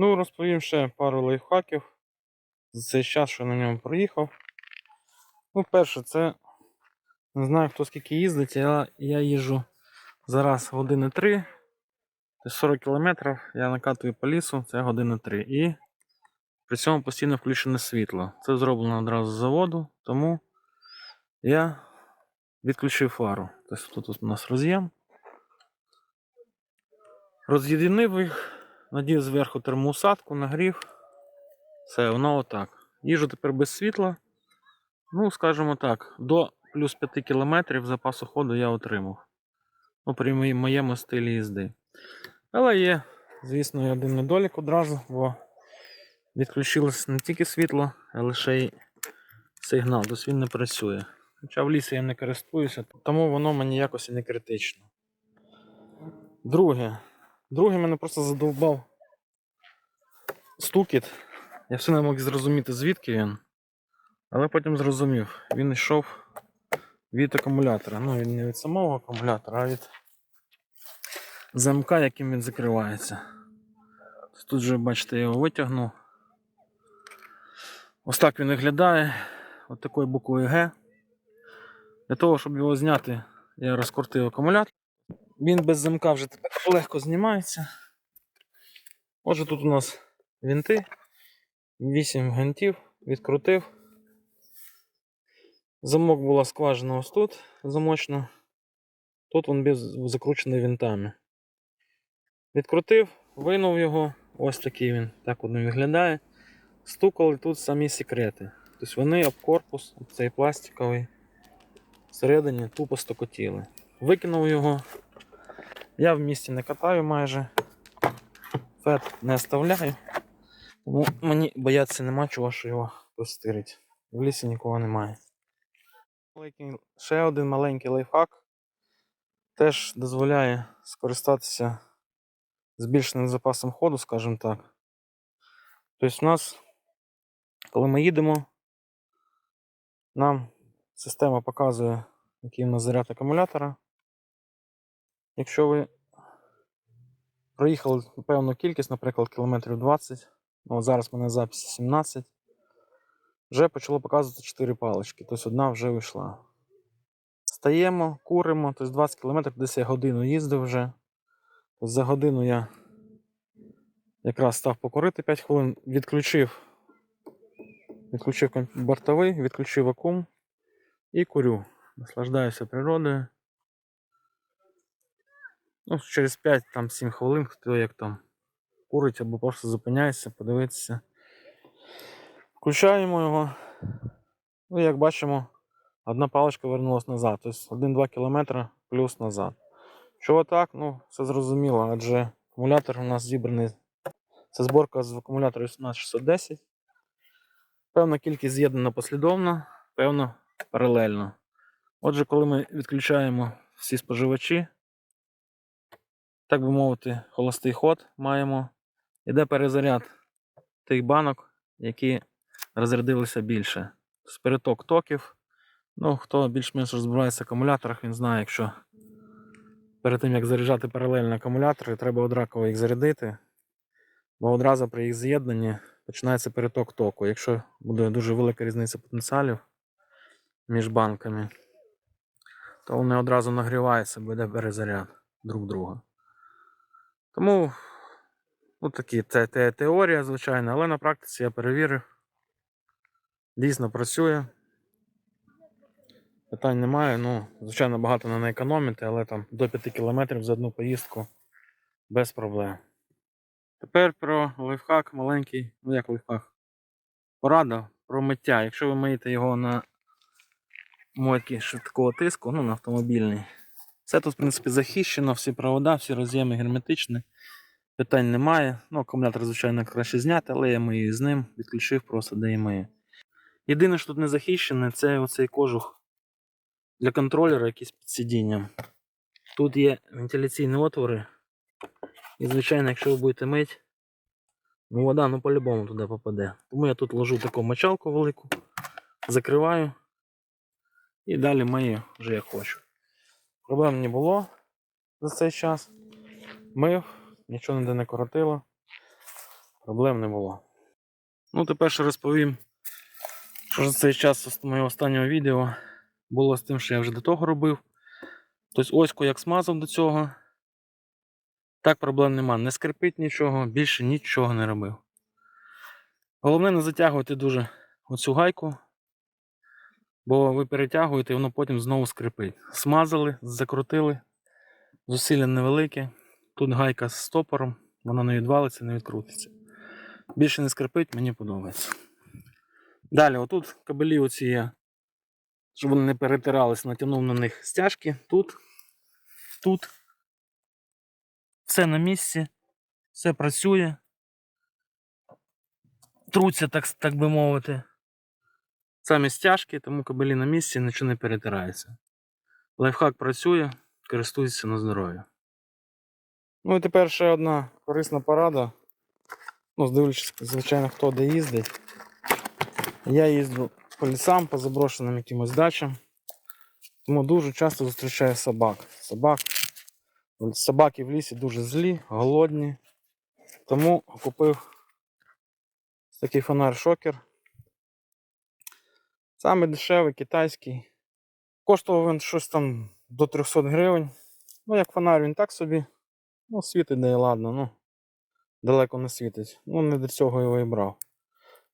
Ну, розповім ще пару лайфхаків за цей час, що на ньому проїхав. Ну, перше, це не знаю хто скільки їздить, я, я їжджу зараз години 3. Тобто 40 кілометрів я накатую по лісу, це години 3. І при цьому постійно включене світло. Це зроблено одразу з заводу, тому я відключив фару. Тобто тут у нас роз'єм. Роз'єдинив їх, надів зверху термоусадку, нагрів. Все, воно отак. Їжу тепер без світла. Ну, скажімо так, до плюс 5 км запасу ходу я отримав. Ну, при моєму стилі їзди. Але є, звісно, один недолік одразу, бо відключилось не тільки світло, а лише й сигнал, тобто він не працює. Хоча в лісі я не користуюся, тому воно мені якось і не критично. Друге. Друге мене просто задовбав стукіт. Я все не мог зрозуміти, звідки він. Але потім зрозумів, він йшов від акумулятора. Ну, він не від самого акумулятора, а від замка, яким він закривається. Тут же, бачите, я його витягнув. Ось так він виглядає. Ось такою буквою Г. Для того, щоб його зняти, я розкрутив акумулятор. Він без замка вже легко знімається. Отже, тут у нас вінти. 8 гвинтів, відкрутив. Замок була скважина ось тут замочна. Тут він без закручений винтами. Відкрутив, винув його. Ось такий він. Так він виглядає. Стукали тут самі секрети. Тобто вони об корпус, цей пластиковий. Всередині тупо стокотіли. Викинув його. Я в місті не катаю майже. Фет не оставляю. Тому мені боятися нема чого, що його постирить. В лісі нікого немає. Ще один маленький лайфхак. Теж дозволяє скористатися збільшеним запасом ходу, скажімо так. Тобто, у нас, коли ми їдемо, нам система показує, який у нас заряд акумулятора. Якщо ви проїхали певну кількість, наприклад, кілометрів 20, ну, от зараз в мене записі 17, вже почало показувати 4 палички, тобто одна вже вийшла. Стаємо, куримо, тобто 20 км, десь я годину їздив вже. Тобто за годину я якраз став покурити 5 хвилин, відключив, відключив бортовий, відключив акум і курю. Наслаждаюся природою. Ну, через 5-7 хвилин, хто як там курить або просто зупиняється, подивитися. Включаємо його. Ну, як бачимо, одна паличка вернулась назад. Тобто 1-2 км плюс назад. Чого так? Ну, все зрозуміло, адже акумулятор у нас зібраний. Це зборка з акумулятора 18610. Певна кількість з'єднана послідовно, певно паралельно. Отже, коли ми відключаємо всі споживачі, так би мовити, холостий ход маємо. Іде перезаряд тих банок, які розрядилися більше. Тобто Переток токів. Ну, хто більш-менш розбирається в акумуляторах, він знає, якщо перед тим як заряджати паралельно акумулятори, треба одраково їх зарядити, бо одразу при їх з'єднанні починається переток току. Якщо буде дуже велика різниця потенціалів між банками, то вони одразу нагріваються, буде перезаряд друг друга. Тому ну, такі, це, це теорія, звичайно, але на практиці я перевірив. Дійсно працює. Питань немає. Ну, звичайно, багато не економити, але там до 5 км за одну поїздку без проблем. Тепер про лайфхак маленький, ну як лайфхак. Порада про миття. Якщо ви миєте його на мойки швидкого тиску, ну на автомобільний. Все тут, в принципі, захищено, всі провода, всі роз'єми герметичні. Питань немає. Ну, акумулятор, звичайно, краще зняти, але я мию з ним, відключив просто де і мию. Єдине, що тут не захищене, це оцей кожух для контролера, якийсь під сидінням. Тут є вентиляційні отвори. І, звичайно, якщо ви будете мити, ну вода ну по-любому туди попаде. Тому я тут ложу таку мочалку велику, закриваю і далі мию вже як хочу. Проблем не було за цей час. Мив, нічого ніде не коротило. проблем не було. Ну, тепер ще розповім, що за цей час моєго останнього відео було з тим, що я вже до того робив. Тобто оську як смазав до цього. Так проблем нема. Не скрипить нічого, більше нічого не робив. Головне не затягувати дуже оцю гайку, бо ви перетягуєте і воно потім знову скрипить. Смазали, закрутили, зусилля невелике. Тут гайка з стопором, вона не відвалиться, не відкрутиться. Більше не скрипить, мені подобається. Далі, отут кабелі оці є, щоб вони не перетирались, натягнув на них стяжки. Тут, тут. Все на місці, все працює. Труться, так, так би мовити. Самі стяжки, тому кабелі на місці, нічого не перетирається. Лайфхак працює, користується на здоров'я. Ну і тепер ще одна корисна порада. Ну, здивлячись, звичайно, хто де їздить. Я їздю по лісам, по заброшеним якимось дачам. Тому дуже часто зустрічаю собак. Собак. Собаки в лісі дуже злі, голодні. Тому купив такий фонар-шокер. Саме дешевий, китайський. Коштував він щось там до 300 гривень. Ну, як фонар, він так собі. Ну, світить де і ладно, ну. Далеко не світить. Ну, не до цього його і брав.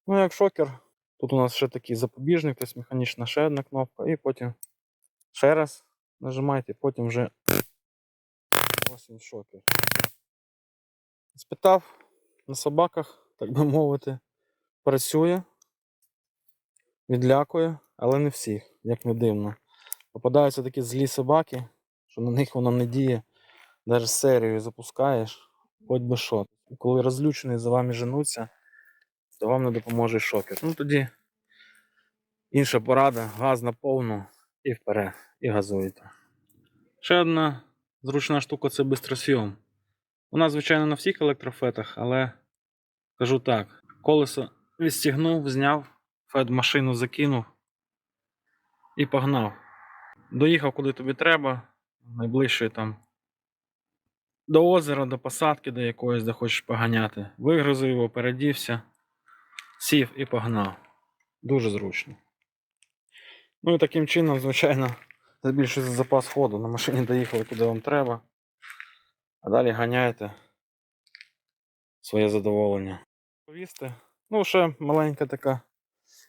Ну, як шокер, тут у нас ще такий запобіжник, тобто механічна ще одна кнопка, і потім ще раз нажимаєте, потім вже ось він шокер. Спитав на собаках, так би мовити, працює, відлякує, але не всіх, як не дивно. Попадаються такі злі собаки, що на них воно не діє. Навіть серію запускаєш, хоч би що. Коли розлючені за вами женуться, то вам не допоможе шокер. Ну тоді інша порада, газ на повну і вперед, і газуєте. Ще одна зручна штука це бистросйом. Вона, звичайно, на всіх електрофетах, але кажу так: колесо відстігнув, зняв, фет в машину закинув і погнав. Доїхав куди тобі треба, найближче там до озера, до посадки до якоїсь, де хочеш поганяти. Вигрузив його, передівся, сів і погнав. Дуже зручно. Ну і таким чином, звичайно, збільшується запас ходу. На машині доїхали куди вам треба. А далі ганяєте своє задоволення. Повісти. Ну, ще маленька така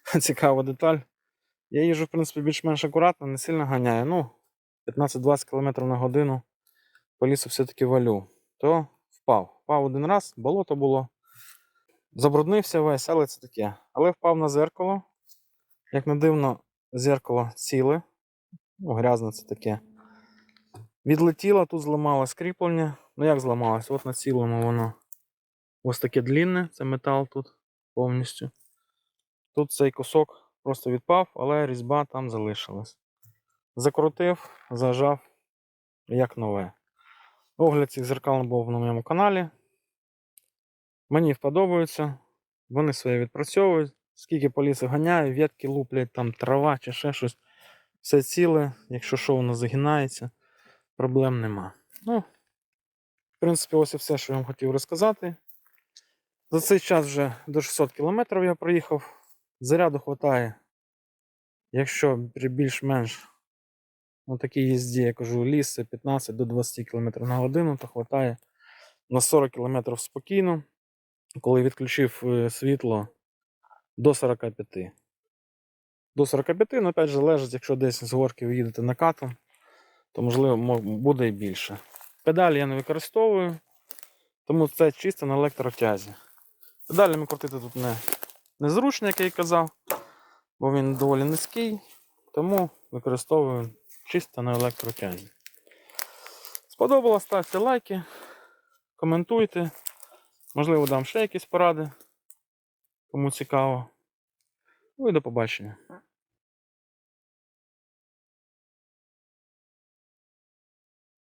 цікава деталь. Я їжджу, в принципі, більш-менш акуратно, не сильно ганяю. Ну, 15-20 км на годину по лісу все-таки валю. То впав. Впав один раз, болото було. Забруднився весь, але це таке. Але впав на зеркало. Як не дивно, зеркало ціле. Ну, грязне це таке. Відлетіло, тут зламалось кріплення. Ну як зламалось? От на цілому воно. Ось таке длінне, це метал тут повністю. Тут цей кусок просто відпав, але різьба там залишилась. Закрутив, зажав, як нове. Огляд цих зеркал був на моєму каналі. Мені вподобаються. Вони своє відпрацьовують. Скільки по лісу ганяю, ветки луплять, там трава чи ще щось. Все ціле, якщо що воно загинається, проблем нема. Ну, в принципі, ось і все, що я вам хотів розказати. За цей час вже до 600 км я проїхав. Заряду вистачає, якщо при більш-менш на такій їзді, я кажу, ліс це 15 до 20 км на годину, то вистачає на 40 км спокійно. Коли відключив е, світло до 45. До 45, ну опять же залежить, якщо десь з горки ви їдете накатом, то можливо буде і більше. Педалі я не використовую, тому це чисто на електротязі. Педалями крутити тут не, незручно, як я казав, бо він доволі низький, тому використовую чисто на електротязі. Сподобалось, ставте лайки, коментуйте. Можливо, дам ще якісь поради, кому цікаво. Ну і до побачення.